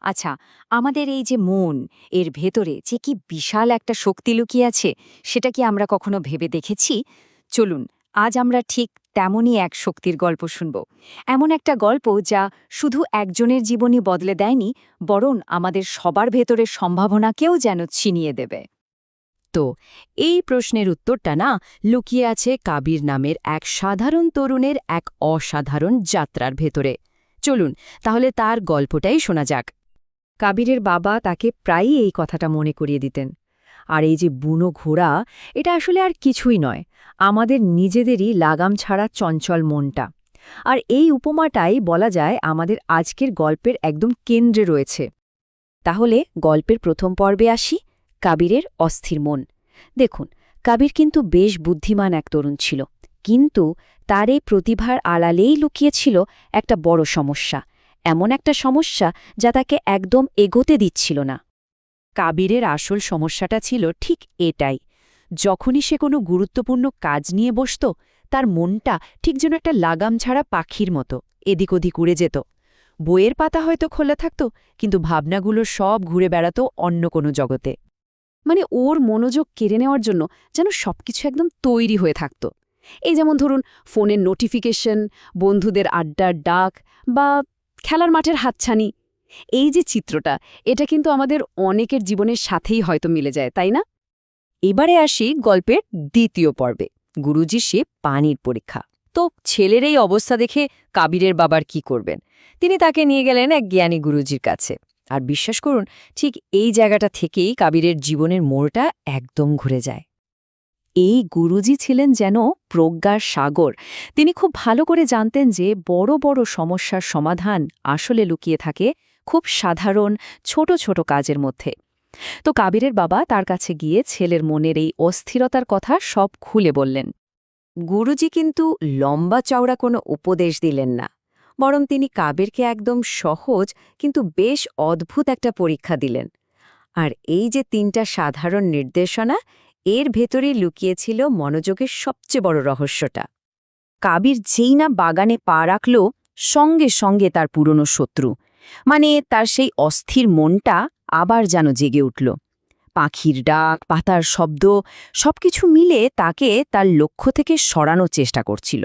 আচ্ছা আমাদের এই যে মন, এর ভেতরে যে কি বিশাল একটা শক্তি লুকিয়ে আছে, সেটা কি আমরা কখনো ভেবে দেখেছি? চলুন, আজ আমরা ঠিক তেমনই এক শক্তির গল্প শুনব। এমন একটা গল্প যা শুধু একজনের জীবনই বদলে দেয়নি, বরং আমাদের সবার ভেতরের সম্ভাবনাকেও যেন ছিনিয়ে দেবে। তো, এই প্রশ্নের উত্তরটা না লুকিয়ে আছে কাবির নামের এক সাধারণ তরুণের এক অসাধারণ যাত্রার ভেতরে। চলুন, তাহলে তার গল্পটাই শোনা যাক। কাবিরের বাবা তাকে প্রায়ই এই কথাটা মনে করিয়ে দিতেন। আর এই যে বুনো ঘোড়া, এটা আসলে আর কিছুই নয়। আমাদের নিজেদেরই লাগাম ছাড়া চঞ্চল মনটা। আর এই উপমাটাই বলা যায় আমাদের আজকের গল্পের একদম কেন্দ্রে রয়েছে। তাহলে গল্পের প্রথম পর্বে আসি, কাবিরের অস্থির মন। দেখুন, কাবির কিন্তু বেশ বুদ্ধিমান এক তরুণ ছিল। কিন্তু তার এই প্রতিভার আড়ালেই লুকিয়েছিল একটা বড় সমস্যা। এমন একটা সমস্যা যা তাকে একদম এগোতে দিচ্ছিল না। কাবিরের আসল সমস্যাটা ছিল ঠিক এটাই, যখনই সে কোনো গুরুত্বপূর্ণ কাজ নিয়ে বসত, তার মনটা ঠিক যেন একটা লাগাম ছাড়া পাখির মতো, এদিক ওদিক উড়ে যেত। বইয়ের পাতা হয়তো খোলা থাকত, কিন্তু ভাবনাগুলো সব ঘুরে বেড়াত অন্য কোনো জগতে। মানে ওর মনোযোগ কেড়ে নেওয়ার জন্য যেন সবকিছু একদম তৈরি হয়ে থাকত। এই যেমন ধরুন, ফোনের নোটিফিকেশন, বন্ধুদের আড্ডার ডাক বা খেলার মাঠের হাতছানি। এই যে চিত্রটা, এটা কিন্তু আমাদের অনেকের জীবনের সাথেই হয়তো মিলে যায়, তাই না? এবারে আসি গল্পের দ্বিতীয় পর্বে, গুরুজি সে পানির পরীক্ষা। তো ছেলের এই অবস্থা দেখে কাবিরের বাবার কি করবেন? তিনি তাকে নিয়ে গেলেন এক জ্ঞানী গুরুজির কাছে। আর বিশ্বাস করুন, ঠিক এই জায়গাটা থেকেই কাবিরের জীবনের মোড়টা একদম ঘুরে যায়। এই গুরুজি ছিলেন যেন প্রজ্ঞার সাগর। তিনি খুব ভালো করে জানতেন যে বড় বড় সমস্যার সমাধান আসলে লুকিয়ে থাকে খুব সাধারণ ছোট ছোট কাজের মধ্যে। তো কাবিরের বাবা তার কাছে গিয়ে ছেলের মনের এই অস্থিরতার কথা সব খুলে বললেন। গুরুজি কিন্তু লম্বা চওড়া কোনো উপদেশ দিলেন না। বরং তিনি কাবিরকে একদম সহজ কিন্তু বেশ অদ্ভুত একটা পরীক্ষা দিলেন। আর এই যে তিনটা সাধারণ নির্দেশনা এর ভেতরেই লুকিয়েছিল মনোযোগের সবচেয়ে বড় রহস্যটা। কাবির যেই না বাগানে পা রাখল, সঙ্গে সঙ্গে তার পুরনো শত্রু মানে তার সেই অস্থির মনটা আবার যেন জেগে উঠল। পাখির ডাক, পাতার শব্দ, সবকিছু মিলে তাকে তার লক্ষ্য থেকে সরানোর চেষ্টা করছিল।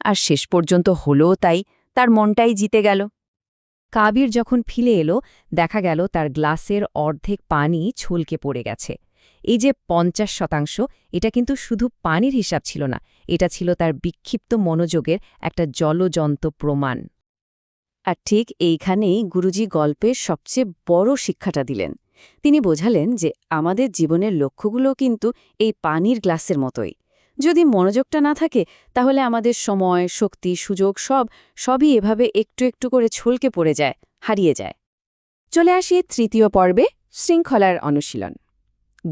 আর শেষ পর্যন্ত হলও তাই তার মনটাই জিতে গেল। কাবির যখন ফিরে এলো, দেখা গেল তার গ্লাসের অর্ধেক পানি ছুলকে পড়ে গেছে। এই যে পঞ্চাশ শতাংশ, এটা কিন্তু শুধু পানির হিসাব ছিল না, এটা ছিল তার বিক্ষিপ্ত মনোযোগের একটা জলজন্ত প্রমাণ। আর ঠিক এইখানেই গুরুজি গল্পের সবচেয়ে বড় শিক্ষাটা দিলেন। তিনি বোঝালেন যে আমাদের জীবনের লক্ষ্যগুলো কিন্তু এই পানির গ্লাসের মতোই। যদি মনোযোগটা না থাকে, তাহলে আমাদের সময়, শক্তি, সুযোগ সব, সবই এভাবে একটু একটু করে ছলকে পড়ে যায়, হারিয়ে যায়। চলে আসি তৃতীয় পর্বে, শৃঙ্খলার অনুশীলন।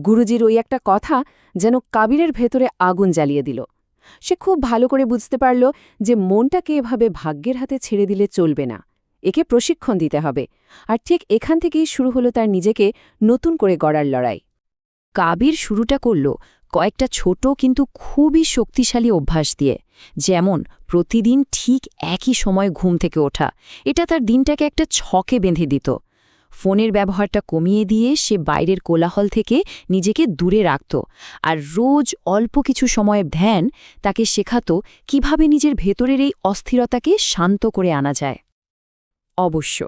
গুরুজির ওই একটা কথা যেন কাবিরের ভেতরে আগুন জ্বালিয়ে দিল। সে খুব ভালো করে বুঝতে পারল যে মনটাকে এভাবে ভাগ্যের হাতে ছেড়ে দিলে চলবে না। একে প্রশিক্ষণ দিতে হবে। আর ঠিক এখান থেকেই শুরু হলো তার নিজেকে নতুন করে গড়ার লড়াই। কাবির শুরুটা করল কয়েকটা ছোট কিন্তু খুবই শক্তিশালী অভ্যাস দিয়ে। যেমন, প্রতিদিন ঠিক একই সময় ঘুম থেকে ওঠা। এটা তার দিনটাকে একটা ছকে বেঁধে দিত। ফোনের ব্যবহারটা কমিয়ে দিয়ে সে বাইরের কোলাহল থেকে নিজেকে দূরে রাখত। আর রোজ অল্প কিছু সময় ধ্যান তাকে শেখাত কীভাবে নিজের ভেতরের এই অস্থিরতাকে শান্ত করে আনা যায়। অবশ্য,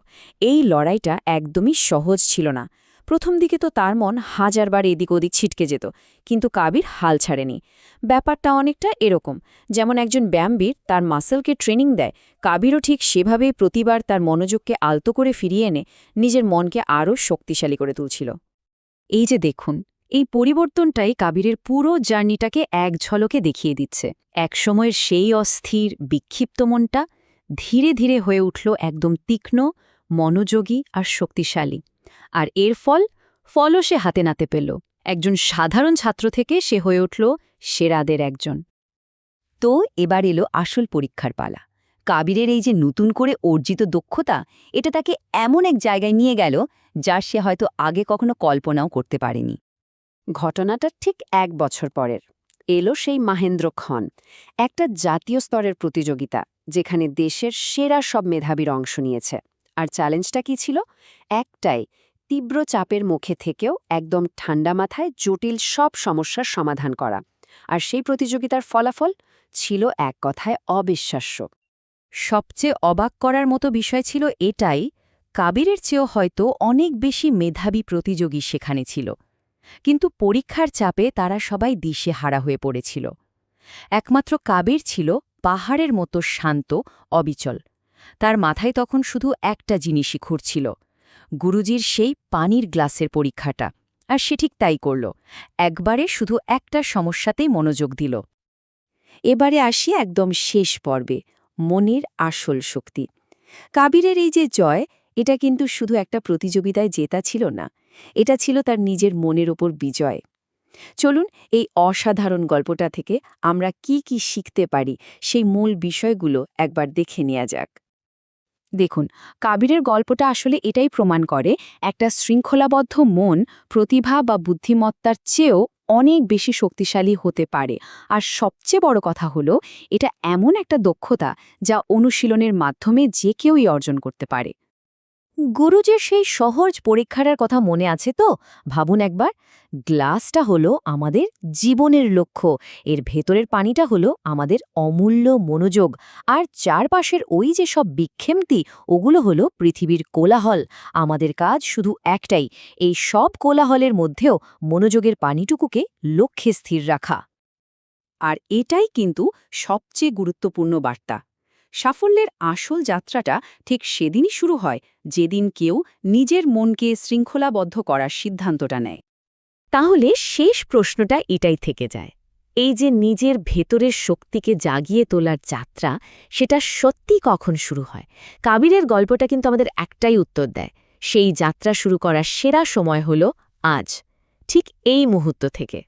এই লড়াইটা একদমই সহজ ছিল না। প্রথম দিকে তো তার মন হাজারবার এদিক ওদিক ছিটকে যেত, কিন্তু কাবির হাল ছাড়েনি। ব্যাপারটা অনেকটা এরকম, যেমন একজন ব্যায়ামবীর তার মাসেলকে ট্রেনিং দেয়, কাবিরও ঠিক সেভাবেই প্রতিবার তার মনোযোগকে আলতো করে ফিরিয়ে এনে নিজের মনকে আরও শক্তিশালী করে তুলছিল। এই যে দেখুন, এই পরিবর্তনটাই কাবিরের পুরো জার্নিটাকে এক ঝলকে দেখিয়ে দিচ্ছে। একসময়ের সেই অস্থির, বিক্ষিপ্ত মনটা ধীরে ধীরে হয়ে উঠল একদম তীক্ষ্ণ, মনোযোগী আর শক্তিশালী। আর এর ফল, ফলও সে হাতে নাতে পেল। একজন সাধারণ ছাত্র থেকে সে হয়ে উঠল সেরাদের একজন। তো এবার এলো আসল পরীক্ষার পালা। কাবিরের এই যে নতুন করে অর্জিত দক্ষতা, এটা তাকে এমন এক জায়গায় নিয়ে গেল যার সে হয়তো আগে কখনো কল্পনাও করতে পারেনি। ঘটনাটা ঠিক এক বছর পরের। এলো সেই মাহেন্দ্র খন, একটা জাতীয় স্তরের প্রতিযোগিতা, যেখানে দেশের সেরা সব মেধাবীর অংশ নিয়েছে। আর চ্যালেঞ্জটা কি ছিল? একটাই, তীব্র চাপের মুখে থেকেও একদম ঠান্ডা মাথায় জটিল সব সমস্যার সমাধান করা। আর সেই প্রতিযোগিতার ফলাফল ছিল এক কথায় অবিশ্বাস্য। সবচেয়ে অবাক করার মতো বিষয় ছিল এটাই, কাবিরের চেয়েও হয়তো অনেক বেশি মেধাবী প্রতিযোগী সেখানে ছিল। কিন্তু পরীক্ষার চাপে তারা সবাই দিশে হারা হয়ে পড়েছিল। একমাত্র কাবির ছিল পাহাড়ের মতো শান্ত, অবিচল। তার মাথায় তখন শুধু একটা জিনিসই ঘুরছিল গুরুজির সেই পানির গ্লাসের পরীক্ষাটা, আর সে ঠিক তাই করল, একবারে শুধু একটা সমস্যাতেই মনোযোগ দিল। এবারে আসি একদম শেষ পর্বে, মনের আসল শক্তি। কাবিরের এই যে জয়, এটা কিন্তু শুধু একটা প্রতিযোগিতায় জেতা ছিল না, এটা ছিল তার নিজের মনের ওপর বিজয়। চলুন এই অসাধারণ গল্পটা থেকে আমরা কি কি শিখতে পারি, সেই মূল বিষয়গুলো একবার দেখে নেওয়া যাক। দেখুন, কাবিরের গল্পটা আসলে এটাই প্রমাণ করে, একটা শৃঙ্খলাবদ্ধ মন প্রতিভা বা বুদ্ধিমত্তার চেয়েও অনেক বেশি শক্তিশালী হতে পারে। আর সবচেয়ে বড় কথা হলো, এটা এমন একটা দক্ষতা যা অনুশীলনের মাধ্যমে যে কেউই অর্জন করতে পারে। গুরুজির সেই সহজ পরীক্ষাটার কথা মনে আছে তো? ভাবুন একবার। গ্লাসটা হলো আমাদের জীবনের লক্ষ্য। এর ভেতরের পানিটা হলো আমাদের অমূল্য মনোযোগ। আর চারপাশের ওই যে সব বিক্ষেমতি, ওগুলো হলো পৃথিবীর কোলাহল। আমাদের কাজ শুধু একটাই, এই সব কোলাহলের মধ্যেও মনোযোগের পানিটুকুকে লক্ষ্যে স্থির রাখা। আর এটাই কিন্তু সবচেয়ে গুরুত্বপূর্ণ বার্তা। সাফল্যের আসল যাত্রাটা ঠিক সেদিনই শুরু হয়, যেদিন কেউ নিজের মনকে শৃঙ্খলাবদ্ধ করার সিদ্ধান্তটা নেয়। তাহলে শেষ প্রশ্নটা এটাই থেকে যায়। এই যে নিজের ভেতরের শক্তিকে জাগিয়ে তোলার যাত্রা, সেটা সত্যি কখন শুরু হয়? কাবিরের গল্পটা কিন্তু আমাদের একটাই উত্তর দেয়, সেই যাত্রা শুরু করার সেরা সময় হল আজ, ঠিক এই মুহূর্ত থেকে।